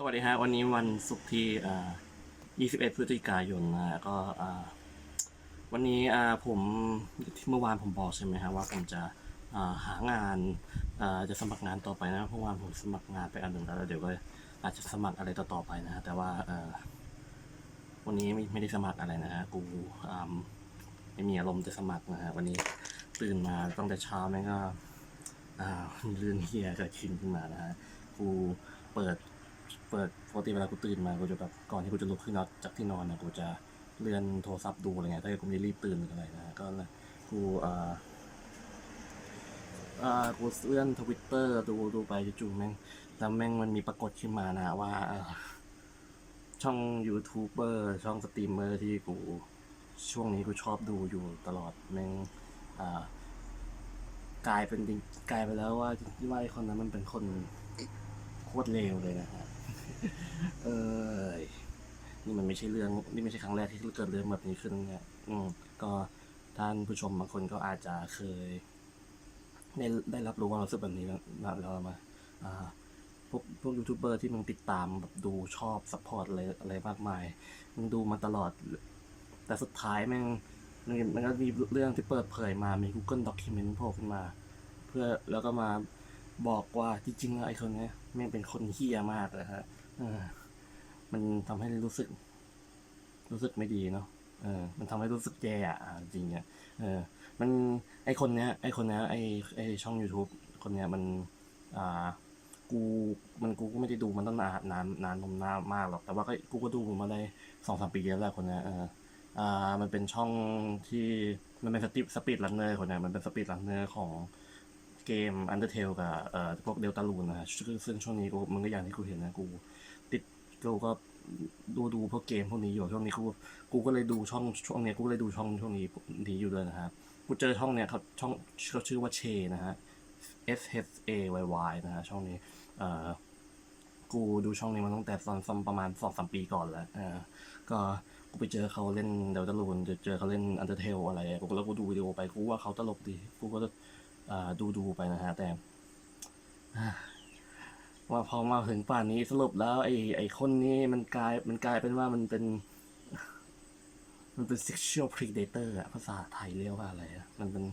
สวัสดีฮะวันนี้วันศุกร์ที่อ่า21 พฤศจิกายนนะก็วันนี้ผมที่เมื่อวานผมบอกใช่ไหมฮะว่าผมจะหางานจะสมัครงานต่อไปนะเพราะว่าผมสมัครงานไปอันหนึ่งแล้วเดี๋ยวก็อาจจะสมัครอะไรต่อๆไปนะฮะแต่ว่าวันนี้ไม่ได้สมัครอะไรนะฮะกูไม่มีอารมณ์จะสมัครนะฮะวันนี้ตื่นมาตั้งแต่เช้าแม่งก็เรื่องเฮียเกินขึ้นมานะฮะกูเปิด เปิดปกติเวลากูตื่นมากูจะแบบก่อนที่กูจะลุกขึ้นนอนจากที่นอนนะกูจะเลื่อนโทรศัพท์ดูอะไรเงี้ยถ้ากูไม่รีบตื่นหรืออะไรนะก็เลยกูอ่าอ่ากูเลื่อนทวิตเตอร์ดูดูไปจู่ๆแม่งแล้วแม่งมันมีปรากฏขึ้นมานะว่าช่องยูทูบเบอร์ช่องสตรีมเมอร์ที่กูช่วงนี้กูชอบดูอยู่ตลอดแม่งอ่ากลายเป็นกลายไปแล้วว่าที่ว่าไอคนนั้นมันเป็นคนโคตรเลวเลยนะฮะ เออนี่มันไม่ใช่เรื่องนี่ไม่ใช่ครั้งแรกที่เกิดเรื่องแบบนี้ขึ้นเนี่ยอืมก็ท่านผู้ชมบางคนก็อาจจะเคยได้ได้รับรู้ความรู้สึกแบบนี้แล้วแล้วมาอ่าพวกพวกยูทูบเบอร์ที่มึงติดตามแบบดูชอบซัพพอร์ตอะไรอะไรมากมายมึงดูมาตลอด แต่สุดท้ายแม่งมันก็มีเรื่องที่เปิดเผยมามี Google Document โผล่ขึ้นมา เพื่อแล้วก็มาบอกว่าจริงๆแล้วไอ้คนนี้แม่งเป็นคนเฮี้ยมากเลยฮะ มันทำให้รู้สึก รู้สึกไม่ดีเนาะเออ มันทำให้รู้สึกแย่อะอะจริงๆเนี่ยเออ มันไอคนเนี้ย ไอคนเนี้ยไอไอช่อง YouTube คนเนี้ยมัน อ่า กูมันกูก็ไม่ได้ดูมันตั้งนานนานนานนมนานมากหรอกแต่ว่าก็กูก็ดูมันมาได้สองสามปีแล้วแหละคนเนี้ยเอออ่า มันเป็นช่องที่มันเป็นสปีดสปีดรันเนอร์คนเนี้ยมันเป็นสปีดรันเนอร์ของเกม Undertale กับเอ่อพวกเดลตาลูนนะฮะซึ่งซึ่งช่วงนี้กูมันก็อย่างที่กูเห็นนะกู กูก็ดูดูพวกเกมพวกนี้อยู่ช่วงนี้กูกูก็เลยดูช่องช่วงนี้กูก็เลยดูช่องช่วงนี้นี้อยู่เลยนะฮะกูเจอช่องเนี้ยเขาช่องเขาชื่อว่าเชนะฮะ S H A Y Y นะฮะช่องนี้เอ่อกูดูช่องนี้มาตั้งแต่ตอนประมาณสองสามปีก่อนแล้วเออก็กูไปเจอเขาเล่นเดลตาลูนเจอเจอเขาเล่นอันเดอร์เทลอะไรกูแล้วกูดูวิดีโอไปกูว่าเขาตลกดีกูก็อ่าดูดูไปนะฮะแต่ ว่าพอมาถึงป่านนี้สรุปแล้ว ไอ้ไอ้คนนี้มันกลายมันกลายเป็นว่ามันเป็น มันเป็น sexual predator อะภาษาไทยเรียกว่าอะไรอะมันเป็น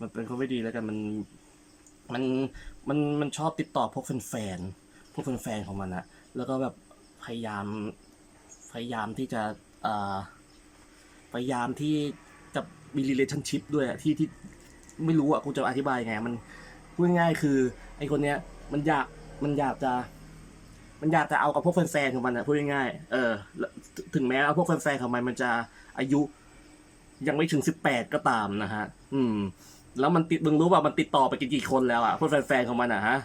มันเป็นคนไม่ดีแล้วกันมันมันมันมันชอบติดต่อพวกแฟนๆพวกแฟนๆของมันอะแล้วก็แบบพยายามพยายามที่จะเอ่อพยายามที่จะมี relationship ด้วยอะที่ที่ไม่รู้อะกูจะอธิบายไง มันพูดง่ายคือ ไอคนเนี้ยมันอยาก มันอยากจะ มันอยากจะเอากับพวกแฟนๆของมันอะพูดง่ายๆเออ ถึงแม้ว่าพวกแฟนๆของมันมันจะอายุยังไม่ถึงสิบแปดก็ตามนะฮะ อืม แล้วมันติดมึงรู้ป่ะมันติดต่อไปกี่กี่คนแล้วอะพวกแฟนๆของมันอะฮะ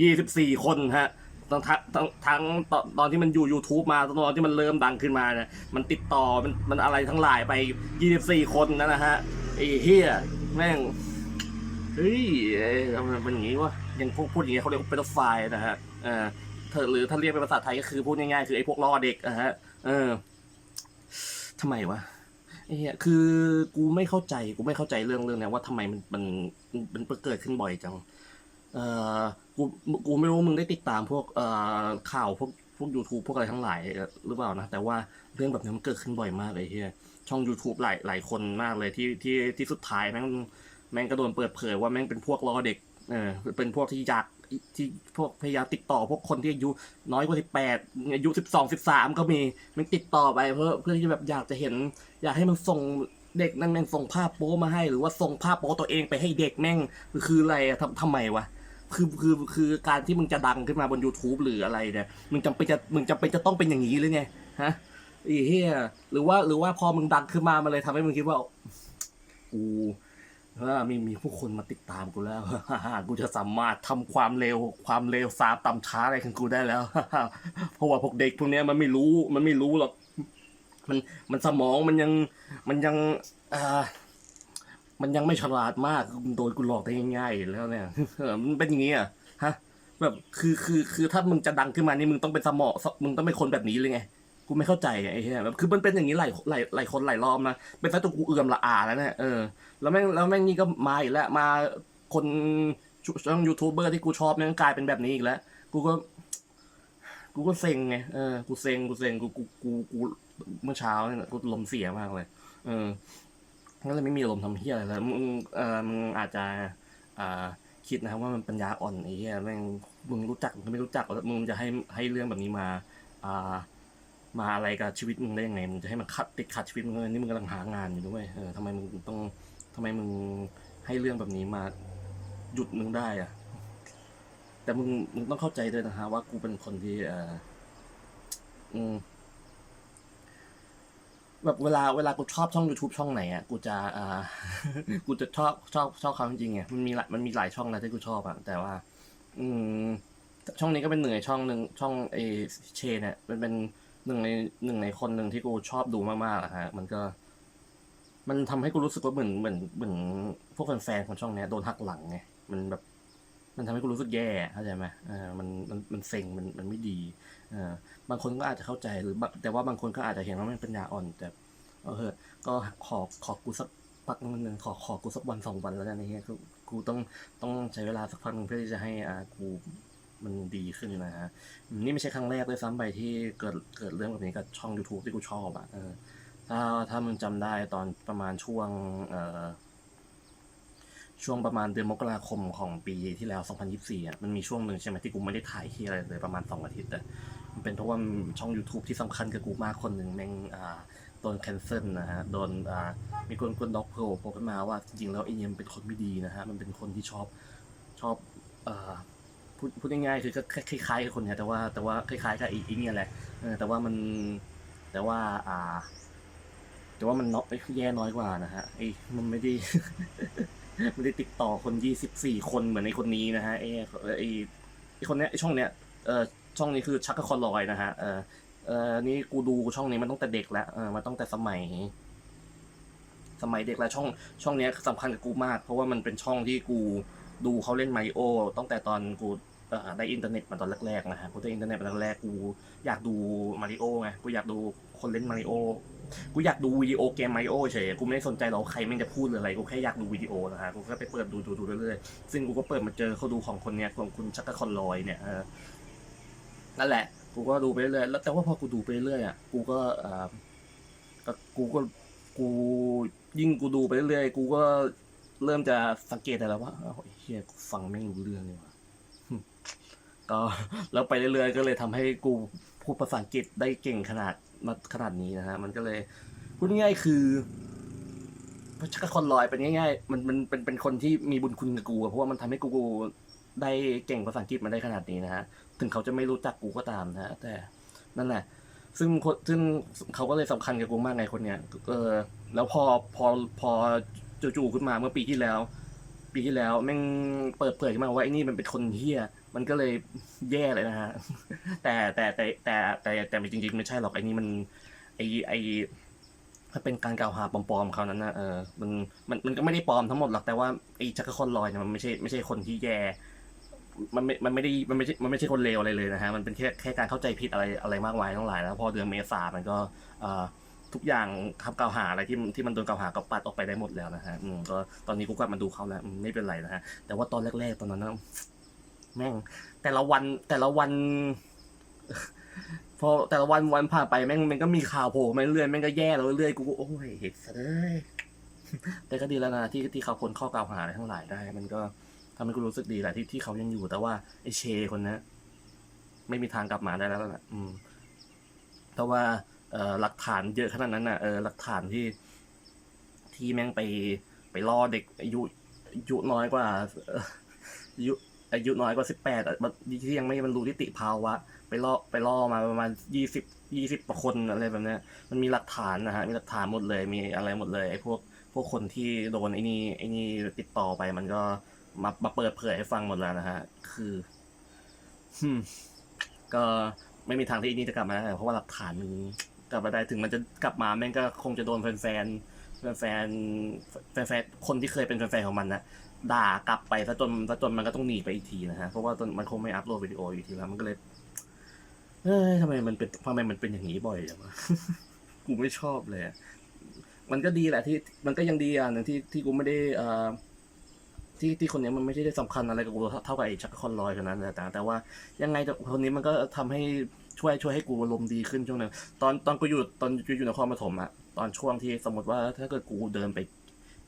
ยี่สิบสี่คนฮะทั้งทั้งทั้งตอนตอนที่มันอยู่ YouTube มาตอนที่มันเริ่มดังขึ้นมาเนี่ยมันติดต่อมันมันอะไรทั้งหลายไป24คนนั่นนะฮะไอ้เฮียแม่งเฮ้ยเอ้ยทำไมเป็นอย่างนี้วะ ยังพูดพูดอย่างนี้ยเขาเรียกว่าเป็นไฟนะฮะเออหรือถ้าเรียกเป็นภาษาไทยก็คือพูดง่ายๆคือไอ้พวกล่อเด็กอะฮะ เออทำไมวะไอ้เหี้ยคือกูไม่เข้าใจกูไม่เข้าใจเรื่องเรื่องเนี้ยว่าทำไมมันมันมันเกิดขึ้นบ่อยจัง เออกูกูไม่รู้มึงได้ติดตามพวกเอ่อข่าวพวกพวก YouTube พวกอะไรทั้งหลายหรือเปล่านะแต่ว่าเรื่องแบบนี้มันเกิดขึ้นบ่อยมากเลยเฮียช่อง YouTube หลายหลายคนมากเลยที่ที่ที่สุดท้ายแม่งแม่งก็โดนเปิดเผยว่าแม่งเป็นพวกล้อเด็ก เออเป็นพวกที่อยากที่พวกพยายามติดต่อพวกคนที่อายุน้อยกว่าสิบแปดอายุสิบสองสิบสามก็มีมันติดต่อไปเพื่อเพื่อที่จะแบบอยากจะเห็น อยากให้มันส่งเด็กนั่นแม่งส่งภาพโป๊มาให้ หรือว่าส่งภาพโป๊ตัวเองไปให้เด็กแม่งคืออะไรทำทำไมวะคือคือคือการที่มึงจะดังขึ้นมาบน YouTube หรืออะไรเนี่ยมึงจำเป็นจะมึงจำเป็นจะต้องเป็นอย่างนี้หรือไงฮะอีเฮียหรือว่าหรือว่าพอมึงดังขึ้นมามันเลยทำให้มึงคิดว่ากู ว่ามีมีผู้คนมาติดตามกูแล้ว กูจะสามารถทำความเร็ว ความเร็วซาบต่ำช้าอะไรของกูได้แล้ว เพราะว่าพวกเด็กพวกเนี้ยมันไม่รู้ มันไม่รู้หรอก มัน มันสมองมันยัง มันยังอ่ามันยังไม่ฉลาดมาก โดนกูหลอกได้ง่ายๆแล้วเนี่ย มันเป็นอย่างนี้อะ ฮะ แบบ คือ คือ คือ ถ้ามึงจะดังขึ้นมานี่มึงต้องเป็นสมอง มึงต้องเป็นคนแบบนี้เลยไงกูไม่เข้าใจไอ้เหี้ยแบบคือมันเป็นอย่างนี้หลายหลายหลายคนหลายรอบนะ เป็นซะตัวกูเอื่อมละอาแล้วเนี่ย เออ แล้วแม่งแล้วแม่งนี่ก็มาอีกแล้วมาคนช่องยูทูบเบอร์ที่กูชอบเนี่ยกลายเป็นแบบนี้อีกแล้ว กูก็ กูก็เซ็งไงเออกูเซ็งกูเซ็งกูกูกูกูเมื่อเช้าเนี่ยกูลมเสียมากเลย เอองั้นเลยไม่มีลมทำเฮียอะไรแล้วมึงเออมึงอาจจะอ่าคิดนะครับว่ามันปัญญาอ่อนไอ้เหี้ยแม่งมึงรู้จักมึงไม่รู้จักแล้วมึงจะให้ให้เรื่องแบบนี้มา อ่า มาอะไรกับชีวิตมึงได้ยังไงมึงจะให้มันขัดติดขัดชีวิตมึงเลยนี่มึงกำลังหางานอยู่ด้วยเออทำไมมึงต้อง ทำไมมึงให้เรื่องแบบนี้มาหยุดมึงได้อะแต่มึงมึงต้องเข้าใจด้วยนะฮะว่ากูเป็นคนที่เอออืมแบบเวลาเวลากูชอบช่อง YouTube ช่องไหนอะกูจะอ่ากูจะชอบชอบชอบเขาจริงๆไงมันมีมันมีหลายช่องนะที่กูชอบอะแต่ว่า อืม ช่องนี้ก็เป็นหนึ่งในช่องหนึ่งช่องเอเชนเนี่ยมันเป็นหนึ่งในหนึ่งในคนหนึ่งที่กูชอบดูมากๆอะฮะ มันก็ มันทำให้กูรู้สึกว่าเหมือนเหมือนเหมือนพวกแฟนๆของช่องเนี้ยโดนหักหลังไงมันแบบ มันทำให้กูรู้สึกแย่เข้าใจไหมเออมันมันมันเซ็งมันมันไม่ดีเออบางคนก็อาจจะเข้าใจหรือแต่ว่าบางคนก็อาจจะเห็นว่ามันเป็นยาอ่อนแต่เออก็ขอขอกูสักพักนึงขอขอกูสักวันสองวันแล้วกันไอ้เงี้ยกูกูต้องต้องใช้เวลาสักพักหนึงเพื่อที่จะให้อ่ากูมันดีขึ้นนะฮะนี่ไม่ใช่ครั้งแรกเลยซ้ำไปที่เกิดเกิดเรื่องแบบนี้กับช่อง YouTube ที่กูชอบอะเออ ถ้าถ้ามึงจำได้ตอนประมาณช่วงเอ่อช่วงประมาณเดือนมกราคมของปีที่แล้ว 2024อะมันมีช่วงหนึ่งใช่ไหมที่กูไม่ได้ถ่ายที่อะไรเลยประมาณสองอาทิตย์แต่มันเป็นเพราะว่าช่อง YouTube ที่สำคัญกับกูมากคนหนึ่งแม่งอ่าโดนแคนเซิลนะฮะ โดนอ่ามีคนคนด็อกโผล่โผล่ขึ้นมาว่าจริงๆแล้วไอ้เนี่ยมันเป็นคนไม่ดีนะฮะ มันเป็นคนที่ชอบชอบอ่าพูดพูดง่ายๆคือก็คล้ายๆกับคนเนี้ยแต่ว่าแต่ว่าคล้ายๆกับไอ้ไอ้เนี่ยแหละแต่ว่ามันแต่ว่าอ่า แต่ว่ามันเน็อกแย่น้อยกว่านะฮะไอ้มันไม่ได้ ไม่ได้ติดต่อคนยี่สิบสี่คนเหมือนในคนนี้นะฮะไอ้ไอ้ไอ้คนเนี้ยไอ้ช่องเนี้ยเออช่องนี้คือชักกะคอลอยนะฮะเออเออนี่กูดูช่องนี้มันตั้งแต่เด็กแล้วเออมาตั้งแต่สมัย สมัยเด็กแล้วช่อง ช่องเนี้ยสำคัญกับกูมาก เพราะว่ามันเป็นช่องที่กูดูเขาเล่นมาริโอตั้งแต่ตอนกูเอ่อได้อินเทอร์เน็ตมาตอนแรกๆนะฮะกูได้อินเทอร์เน็ตมาตอนแรกกูอยากดูมาริโอไงกูอยากดูคนเล่นมาริโอกูอยากดูวิดีโอเกมไมโอเฉยกูไม่สนใจหรอกใครแม่งจะพูดหรืออะไร กูแค่อยากดูวิดีโอนะฮะ กูก็ไปเปิดดูดูดูเรื่อยๆ ซึ่งกูก็เปิดมาเจอเขาดูของคนเนี้ยของคุณชักกะคอนลอยเนี่ยเออนั่นแหละ กูก็ดูไปเรื่อยๆแล้วแต่ว่าพอกูดูไปเรื่อยอะ กูก็เออก็กูก็ กูยิ่งกูดูไปเรื่อยกูก็เริ่มจะสังเกตอะไรแล้วว่าเฮียกูฟังไม่งรู้เรื่องเลยว่ะก็แล้วไปเรื่อยๆก็เลยทำให้กูพูดภาษาอังกฤษได้เก่งขนาด มาขนาดนี้นะฮะมันก็เลยพูดง่ายๆคือชักกะคนลอยเป็นง่ายๆมันมันเป็นเป็นคนที่มีบุญคุณกับกูอะเพราะว่ามันทำให้กูได้เก่งภาษาอังกฤษมาได้ขนาดนี้นะฮะถึงเขาจะไม่รู้จักกูก็ตามนะฮะแต่นั่นแหละ ซึ่งคนซึ่งเขาก็เลยสำคัญกับกูมากไงคนเนี้ยเออแล้วพอพอพอจู่ๆขึ้นมาเมื่อปีที่แล้ว ปีที่แล้วแม่งเปิดเผยขึ้นมาว่าไอ้นี่มันเป็นคนเฮี้ย มันก็เลยแย่เลยนะฮะ แต่แต่แต่แต่แต่แต่จริงๆไม่ใช่หรอกไอ้นี่มันไอ้ไอ้มันเป็นการกล่าวหาปลอมๆเขานั้นนะเออมันมันมันก็ไม่ได้ปลอมทั้งหมดหรอกแต่ว่าไอ้จักรคนลอยเนี่ยมันไม่ใช่ไม่ใช่คนที่แย่ มันไม่มันไม่ได้มันไม่ใช่มันไม่ใช่คนเลวอะไรเลยนะฮะมันเป็นแค่แค่การเข้าใจผิดอะไรอะไรมากมายทั้งหลายแล้วพอเดือนเมษามันก็เอ่อทุกอย่างคำกล่าวหาอะไรที่ที่มันโดนกล่าวหาก็ปัดออกไปได้หมดแล้วนะฮะอืมก็ตอนนี้กูกลับมาดูเขาแล้วไม่เป็นไรนะฮะแต่ว่าตอนแรกๆตอนนั้นนะ แม่ง แต่ละวันแต่ละวัน พอแต่ละวันวันผ่านไปแม่งมันก็มีข่าวโผล่มาเรื่อยแม่งก็แย่แล้วเรื่อยกูโอ้ยเห็ดซะเลยแต่ก็ดีแล้วนะที่ที่เขาพ้นข้อกล่าวหาอะไรทั้งหลายได้ มันก็ทำให้กูรู้สึกดีแหละที่ที่เขายังอยู่ แต่ว่าไอเชคนนี้ไม่มีทางกลับมาได้แล้วแหละอืมเพราะว่าเอ่อหลักฐานเยอะขนาดนั้นน่ะเออหลักฐานที่ ที่แม่งไปไปล่อเด็กอายุอายุน้อยกว่าอายุ อายุน้อยกว่าสิบแปดที่ยังไม่บรรลุนิติภาวะ ไปล่อไปล่อมาประมาณยี่สิบยี่สิบคนอะไรแบบนี้มันมีหลักฐานนะฮะมีหลักฐานหมดเลยมีอะไรหมดเลยไอ้พวกพวกคนที่โดนไอ้นี่ไอ้นี่ติดต่อไปมันก็มามาเปิดเผยให้ฟังหมดแล้วนะฮะ คือฮึก็ไม่มีทางที่ไอ้นี่จะกลับมาได้เพราะว่าหลักฐานมันกลับมาได้ถึงมันจะกลับมาแม่งก็คงจะโดนแฟนแฟน แฟนแฟนคนที่เคยเป็นแฟนของมันนะด่ากลับไปซะจนซะจนมันก็ต้องหนีไปอีกทีนะฮะเพราะว่าตนมันคงไม่อัพโหลดวิดีโออยู่ทีแล้วมันก็เลยเอ้ยทำไมมันเป็นทำไมมันเป็นอย่างนี้บ่อยจังวะกูไม่ชอบเลยมันก็ดีแหละที่มันก็ยังดีอะหนึ่งที่ที่กูไม่ได้อ่อที่ที่คนนี้มันไม่ได้สำคัญอะไรกับกูเท่ากับไอ้ชักคอนลอยคนนั้นแต่แต่ว่ายังไงต่คนนี้มันก็ทำให้ช่วยช่วยให้กูอารมณ์ดีขึ้นช่วงหนึงตอนตอนกูอยู่ตอนกูอยู่นครปฐมอะ ตอนช่วงที่สมมติว่าถ้าเกิดกูเดินไป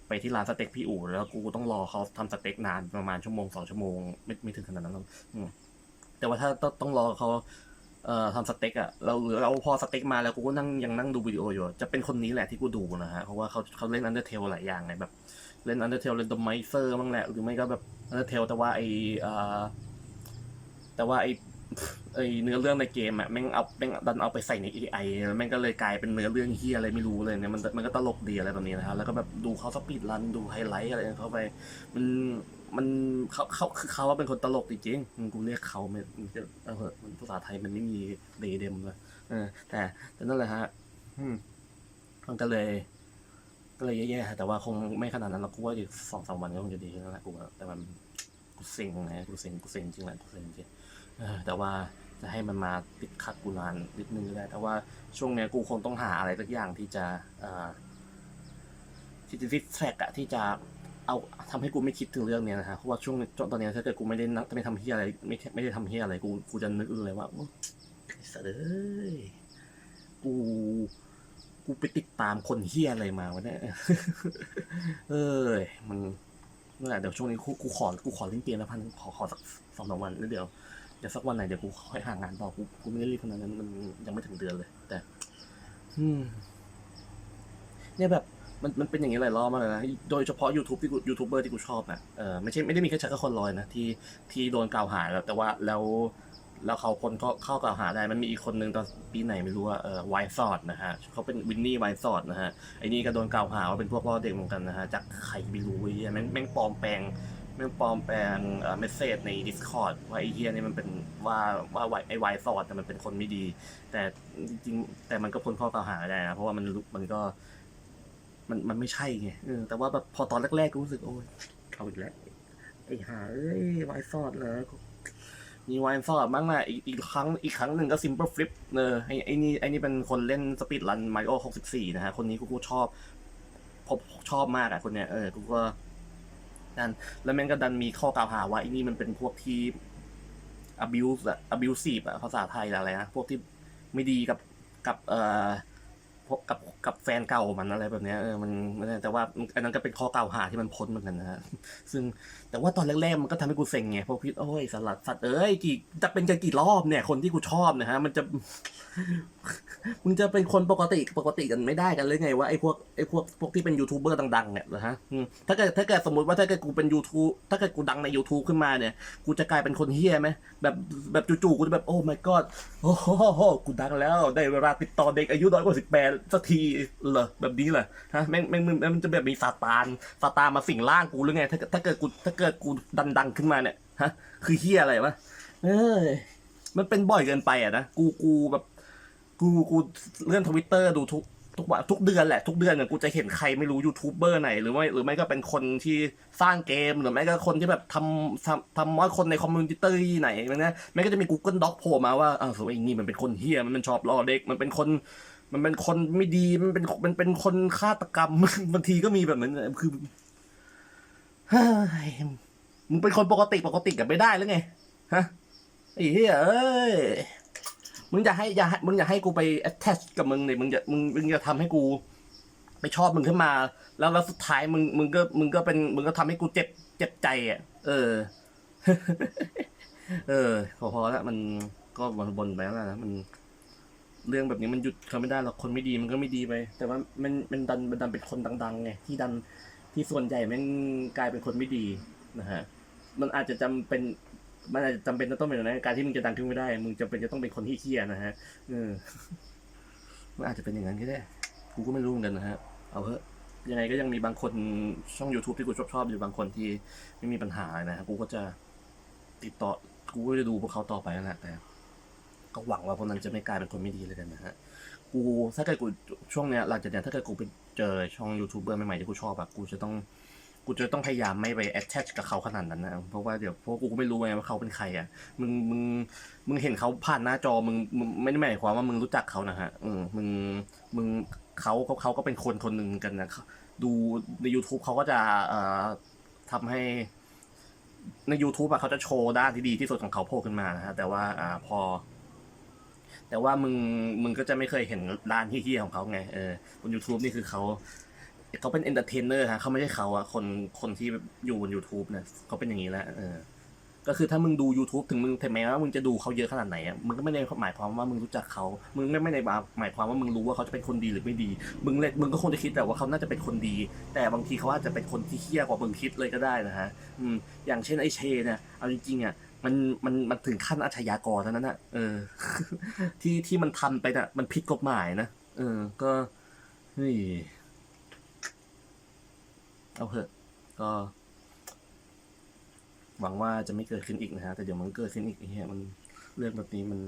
ไปที่ร้านสเต็กพี่อู๋แล้วกูต้องรอเขาทำสเต็กนานประมาณชั่วโมงสองชั่วโมงไม่ไม่ถึงขนาดนั้นหรอกแต่ว่าถ้าต้องต้องรอเขาเอ่อทำสเต็กอะเราเราพอสเต็กมาแล้วกูก็นั่งยังนั่งดูวิดีโออยู่ จะเป็นคนนี้แหละที่กูดูนะฮะ เพราะว่าเขาเขาเล่นอันเดอร์เทลหลายอย่างไงแบบ เล่นอันเดอร์เทลเล่นดมไมเซอร์บ้างแหละ หรือไม่ก็แบบอันเดอร์เทลแต่ว่าไอเอ่อแต่ว่าไอ ไอเนื้อเรื่องในเกมอะแม่งเอาแม่งดันเอาไปใส่ใน AI แล้วแม่งก็เลยกลายเป็นเนื้อเรื่องเฮียอะไรไม่รู้เลยเนี่ยมันมันก็ตลกดีอะไรแบบนี้นะครับแล้วก็แบบดูเขาสปีดรันดูไฮไลท์อะไรเข้าไป มันมันเขาเขาคือเขาว่าเป็นคนตลกจริงๆอืมกูเรียกเขาไม่มันจะเออเหอะมันภาษาไทยมันไม่มีเดเดมเลยเออ แต่แต่นั่นแหละฮะอืมมันก็เลย ก็เลยแย่ๆฮะแต่ว่าคงไม่ขนาดนั้นหรอกกูว่าอีกสองสามวันก็คงจะดีขึ้นแล้วแหละกูว่าแต่มันกูเซ็งนะกูเซ็งกูเซ็งจริงแหละกูเซ็งจริงเออ แต่ว่าจะให้มันมาติดขัดกูนานนิดนึงก็ได้แต่ว่าช่วงนี้กูคงต้องหาอะไรสักอย่างที่จะที่จะทิแทร็กอะที่จะเอาทำให้กูไม่คิดถึงเรื่องเนี้ยนะฮะเพราะว่าช่วงตอนนี้ถ้าเกิดกูไม่ได้นักไม่ทำเฮียอะไรไม่ไม่ได้ทำเฮียอะไรกูกูจะนึกเลยว่าโอ๊ยไอ้สัสเอ้ยกู กูไปติดตามคนเฮียอะไรมาวะเนี่ยเอ้ยมันนั่นแหละเดี๋ยวช่วงนี้กูกูขอกูขอเล่นเกมแล้วพันขอขอสักสองสามวันแล้วเดี๋ยว ดี๋ยวสักวันไหนเดี๋ยวกูค่อยหางานต่อกูกูไม่ได้รีบขนาดนั้นมันยังไม่ถึงเดือนเลย แต่ อืม เนี่ยแบบมันมันเป็นอย่างนี้หลายรอบมากเลยนะ โดยเฉพาะ YouTube ที่กูยูทูบเบอร์ที่กูชอบนะเออไม่ใช่ไม่ได้มีแค่ชักกะคนลอยนะที่ที่โดนกล่าวหาแล้วแต่ว่าแล้ว แล้วเขาคนก็เข้ากล่าวหาได้มันมีอีกคนนึงตอนปีไหนไม่รู้ว่าเออไวซอดนะฮะเขาเป็นวินนี่ไวซอดนะฮะไอ้นี่ก็โดนกล่าวหาว่าเป็นพวกล่อเด็กเหมือนกันนะฮะจากใครไม่รู้ไอ้เหี้ยแม่งแม่งปลอมแปลง แม่งปลอมแปลงเมสเซจใน Discord ว่าไอเหี้ยนี่มันเป็นว่าว่าไวไอ้ไวซอดแต่มันเป็นคนไม่ดี แต่จริงแต่มันก็พ้นข้อกล่าวหาได้นะเพราะว่ามันมันก็ มันมันไม่ใช่ไงแต่ว่าแบบพอตอนแรกๆก็รู้สึกโอ้ยเอาอีกแล้วไอ้หาเอ้ยวายซอดเหรอมีวายซอดบ้างนะอีกอีกครั้งอีกครั้งหนึ่งก็ซิมเ l ิลฟลิปเออไอไอ้นี่ไอ้นี่เป็นคนเล่นสปีดรันไมโอหกสิบสี่นะฮะคนนี้กูกูชอบผมชอบมากอะคนเนี้ยเออกูก็ ดันแล้วแม่งก็ดันมีข้อกล่าวหาว่าไอ้นี่มันเป็นพวกที่ abuse อะ abusive อะภาษาไทยอะไรนะ พวกที่ไม่ดีกับกับเอ่อพบกับ กับแฟนเก่ามันอะไรแบบนี้เออมันแต่ว่าอันนั้นก็เป็นข้อกล่าวหาที่มันพ้นเหมือนกันนะฮะซึ่งแต่ว่าตอนแรกๆมันก็ทำให้กูเซ็งไงเพราะคิดโอ้ยสลัดสัตว์เอ้ยกี่จะเป็นกันกี่รอบเนี่ย คนที่กูชอบนะฮะมันจะมึงจะเป็นคนปกติปกติกันไม่ได้กันเลยไงว่าไอ้พวกไอ้พวกพวกที่เป็นยูทูบเบอร์ดังๆเนี่ยเหรอฮะถ้าเกิดถ้าเกิดสมมติว่าถ้าเกิดกูเป็น YouTube ถ้าเกิดกูดังใน YouTube ขึ้นมาเนี่ย กูจะกลายเป็นคนเฮี้ยไหมแบบแบบจู่ๆกูจะแบบโอ้ my god โอ้โหกูดังแล้วได้เวลาติดต่อเด็กอายุน้อยกว่าสิบแปดสักทีเหรอแบบนี้เหรอฮะแม่งแม่งแม่งมันจะแบบมีซาตานซาตานมาสิงร่างกูหรือไง ถ้าถ้าเกิดกูถ้าเกิดกูดังๆขึ้นมาเนี่ยฮะ คือเฮียอะไรวะเอ้ยมันเป็นบ่อยเกินไปอะนะกูกูแบบ กูกูเลื่อนทวิตเตอร์ดูทุกทุกวันทุกเดือนแหละทุกเดือนเนี่ยกูจะเห็นใครไม่รู้ยูทูบเบอร์ไหนหรือไม่หรือไม่ก็เป็นคนที่สร้างเกม หรือไม่ก็คนที่แบบทำทำทำว่าคนในคอมมูนิตี้ไหนนะไม่ก็จะมี Google Doc โผล่มาว่าอ้าวสมมติไอ้นี่มันเป็นคนเฮียมันเป็นชอบล้อเด็กมันเป็นคน มันเป็นคนไม่ดีมันเป็นมันเป็นคนฆาตกรรมบางทีก็มีแบบนั้นคือเฮ้ยมึงเป็นคนปกติปกติกันไม่ได้หรือไงฮะไอ้เหี้ยเอ้ยมึงอย่าให้อย่าให้มึงอย่าให้กูไป attach กับมึงเนี่ยมึงอย่ามึงมึงอย่าทำให้กู ไปชอบมึงขึ้นมา แล้วแล้วสุดท้ายมึงมึงก็มึงก็เป็นมึงก็ทำให้กูเจ็บเจ็บใจอะ เออ เออพอพอแล้วมันก็บนบนไปแล้วนะมัน เรื่องแบบนี้มันหยุดเขาไม่ได้หรอกคนไม่ดีมันก็ไม่ดีไป แต่ว่ามันมันดันมันดันเป็นคนดังๆไงที่ดันที่ส่วนใหญ่มันกลายเป็นคนไม่ดีนะฮะมันอาจจะจำเป็นมันอาจจะจำเป็นต้องเป็นอย่างนั้นการที่มึงจะดังขึ้นไม่ได้ มึงจำเป็นจะต้องเป็นคนที่เคียนะฮะเออมันอาจจะเป็นอย่างนั้นก็ได้กูก็ไม่รู้เหมือนกันนะฮะเอาเถอะยังไงก็ยังมีบางคนช่อง YouTube ที่กูชอบชอบอยู่บางคนที่ไม่มีปัญหานะฮะกูก็จะติดต่อกูก็จะดูพวกเขาต่อไปนั่นแหละแต่ ก็หวังว่าพวกนั้นจะไม่กลายเป็นคนไม่ดีเลยกันนะฮะ กูถ้าเกิดกูช่วงเนี้ยหลังจากเนี้ยถ้าเกิดกูไปเจอช่องยูทูบเบอร์ใหม่ๆที่กูชอบแบบกูจะต้องกูจะต้องพยายามไม่ไป attach กับเขาขนาดนั้นนะ เพราะว่าเดี๋ยวเพราะกูก็ไม่รู้ไงว่าเขาเป็นใครอะ มึงมึงมึงเห็นเขาผ่านหน้าจอมึงมึงไม่ได้หมายความว่ามึงรู้จักเขานะฮะเอืมมึงมึงเขาเขาเขาก็เป็นคนคนหนึ่งกันนะดูใน YouTube เขาก็จะเอ่อทำให้ใน YouTube อะเขาจะโชว์ด้านที่ดีที่สุดของเขาโผล่ขึ้นมานะฮะแต่ว่าอ่าพอ แต่ว่ามึงมึงก็จะไม่เคยเห็นร้านที่ๆของเขาไงเออบน YouTube นี่คือเขาเขาเป็นเอนเตอร์เทนเนอร์ฮะเขาไม่ใช่เขาอะคนคนที่อยู่บน YouTube เนี่ยเขาเป็นอย่างนี้แหละเออก็คือถ้ามึงดู YouTube ถึงมึงถึงแม้ว่ามึงจะดูเขาเยอะขนาดไหนอะมึงก็ไม่ได้หมายความว่ามึงรู้จักเขา มึงไม่ไม่ได้หมายความว่ามึงรู้ว่าเขาจะเป็นคนดีหรือไม่ดี มึงเลยมึงก็คงจะคิดแต่ว่าเขาน่าจะเป็นคนดี แต่บางทีเขาอาจจะเป็นคนที่เฮี้ยกว่ามึงคิดเลยก็ได้นะฮะอืมอย่างเช่นไอ้เชเนี่ยเอาจริงๆอะ มันมันมันถึงขั้นอาชญากรแล้วนั่นน่ะเออ ที่ที่มันทำไปน่ะ มันผิดกฎหมายนะเออ ก็เฮ้ยเอาเถอะ ก็ หวังว่าจะไม่เกิดขึ้นอีกนะฮะ แต่เดี๋ยวมันเกิดขึ้นอีกเหี้ยมันเรื่องแบบนี้มัน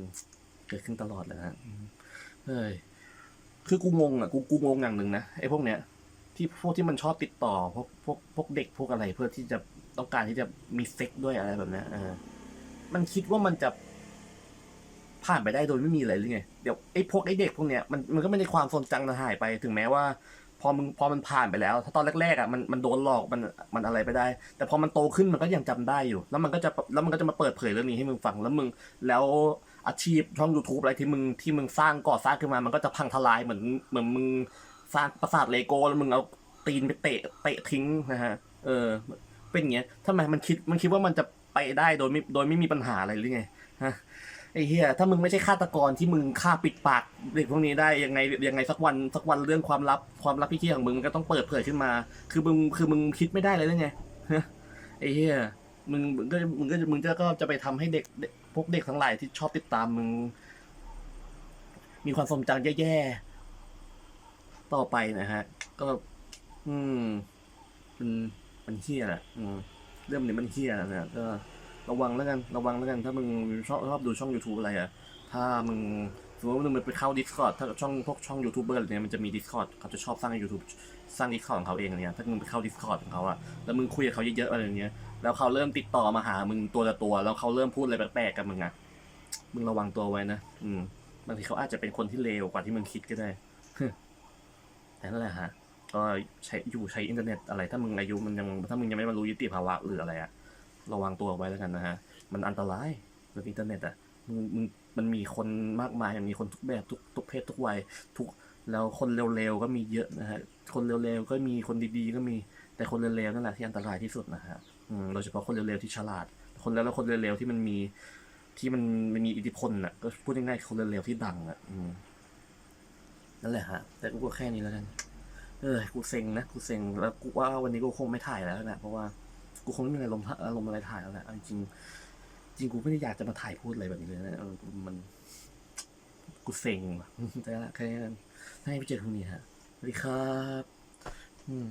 เกิดขึ้นตลอดเลยฮะเฮ้ยคือกูงงอะกูกูงงอย่างหนึ่งนะไอ้พวกเนี้ยที่พวกที่มันชอบติดต่อพวกพวกพวกเด็กพวกอะไรเพื่อที่จะต้องการที่จะมีเซ็กด้วยอะไรแบบนี้เออ มันคิดว่ามันจะผ่านไปได้โดยไม่มีอะไรหรือไงเดี๋ยวไอ้พวกไอ้เด็กพวกเนี้ยมันมันก็ไม่ได้ความทรงจำมันหายไปถึงแม้ว่า พอมึงพอมันผ่านไปแล้ว ถ้าตอนแรกๆอะมันมันโดนหลอกมันมันอะไรไปได้ แต่พอมันโตขึ้นมันก็ยังจำได้อยู่ แล้วมันก็จะแล้วมันก็จะมาเปิดเผยเรื่องนี้ให้มึงฟังแล้วมึง แล้วอาชีพช่อง YouTube อะไรที่มึงที่มึงสร้างก่อสร้างขึ้นมา มันก็จะพังทลายเหมือนเหมือนมึงสร้างปราสาทเลโก้แล้วมึงเอาตีนไปเตะเตะทิ้งนะฮะเออเป็นอย่างเงี้ยทำไมมันคิดมันคิดว่ามันจะ ไปได้โดยไม่โดยไม่มีปัญหาอะไรหรือไงฮะไอ้เฮียถ้ามึงไม่ใช่ฆาตกรที่มึงฆ่าปิดปากเด็กพวกนี้ได้ยังไงยังไงสักวันสักวันเรื่องความลับความลับพี่เที่ยของมึงมันก็ต้องเปิดเผยขึ้นมา คือมึงคือมึงคิดไม่ได้เลยหรือไงฮะไอ้เฮียมึงมึงก็มึงก็มึงจะก็จะไปทำให้เด็กเด็กพวกเด็กทั้งหลายที่ชอบติดตามมึง มีความทรงจำแย่ๆต่อไปนะฮะ ก็ อืมมันมันเฮียแหละอืม เรื่องนี้มันเฮี้ยนะเนี่ยก็ระวังแล้วกันระวังแล้วกันถ้ามึงชอบชอบดูช่อง YouTube อะไรอะถ้ามึงสมมติว่ามึงไปเข้า Discord ถ้าช่องพวกช่องยูทูบเบอร์อะไรเนี่ยมันจะมี Discord เขาจะชอบสร้าง YouTube สร้าง Discord ของเขาเองอะไรเนี่ยถ้ามึงไปเข้า Discord ของเขาอะแล้วมึงคุยกับเขาเยอะๆอะไรเงี้ยแล้วเขาเริ่มติดต่อมาหามึงตัวต่อตัว แล้วเขาเริ่มพูดอะไรแปลกๆกับมึงอะมึงระวังตัวไว้นะอืมบางทีเขาอาจจะเป็นคนที่เลวกว่าที่มึงคิดก็ได้แต่นั่นแหละฮะ ก็ใช้อยู่ใช้อินเทอร์เน็ตอะไร ถ้ามึงอายุมันยังถ้ามึงยังไม่บรรลุยุติภาวะหรืออะไรอะระวังตัวไว้แล้วกันนะฮะ มันอันตรายเรื่องอินเทอร์เน็ตอะมึงมึงมันมีคนมากมายมันมีคนทุกแบบทุกทุกเพศทุกวัยทุกแล้วคนเร็วๆก็มีเยอะนะฮะ คนเร็วๆก็มีคนดีๆก็มีแต่คนเร็วๆนั่นแหละที่อันตรายที่สุดนะฮะอืมโดยเฉพาะคนเร็วๆที่ฉลาด คนแล้วแล้วคนเร็วๆที่มันมีที่มันมันมีอิทธิพลน่ะก็พูดง่ายๆคนเร็วๆที่ดังอะอืมนั่นแหละฮะแต่กูก็แค่นี้แล้วกัน เออกูเซ็งนะกูเซ็งแล้วกูว่าวันนี้กูคงไม่ถ่ายแล้วนะเพราะว่ากูคงไม่มีอารมณ์อารมณ์อะไรถ่ายแล้วแหละจริงจริงกูไม่ได้อยากจะมาถ่ายพูดอะไรแบบนี้เลยนะเออมัน กูเซ็งแต่ละแค่นั้นให้ไปเจอกันพรุ่งนี้ฮะสวัสดีครับ อืม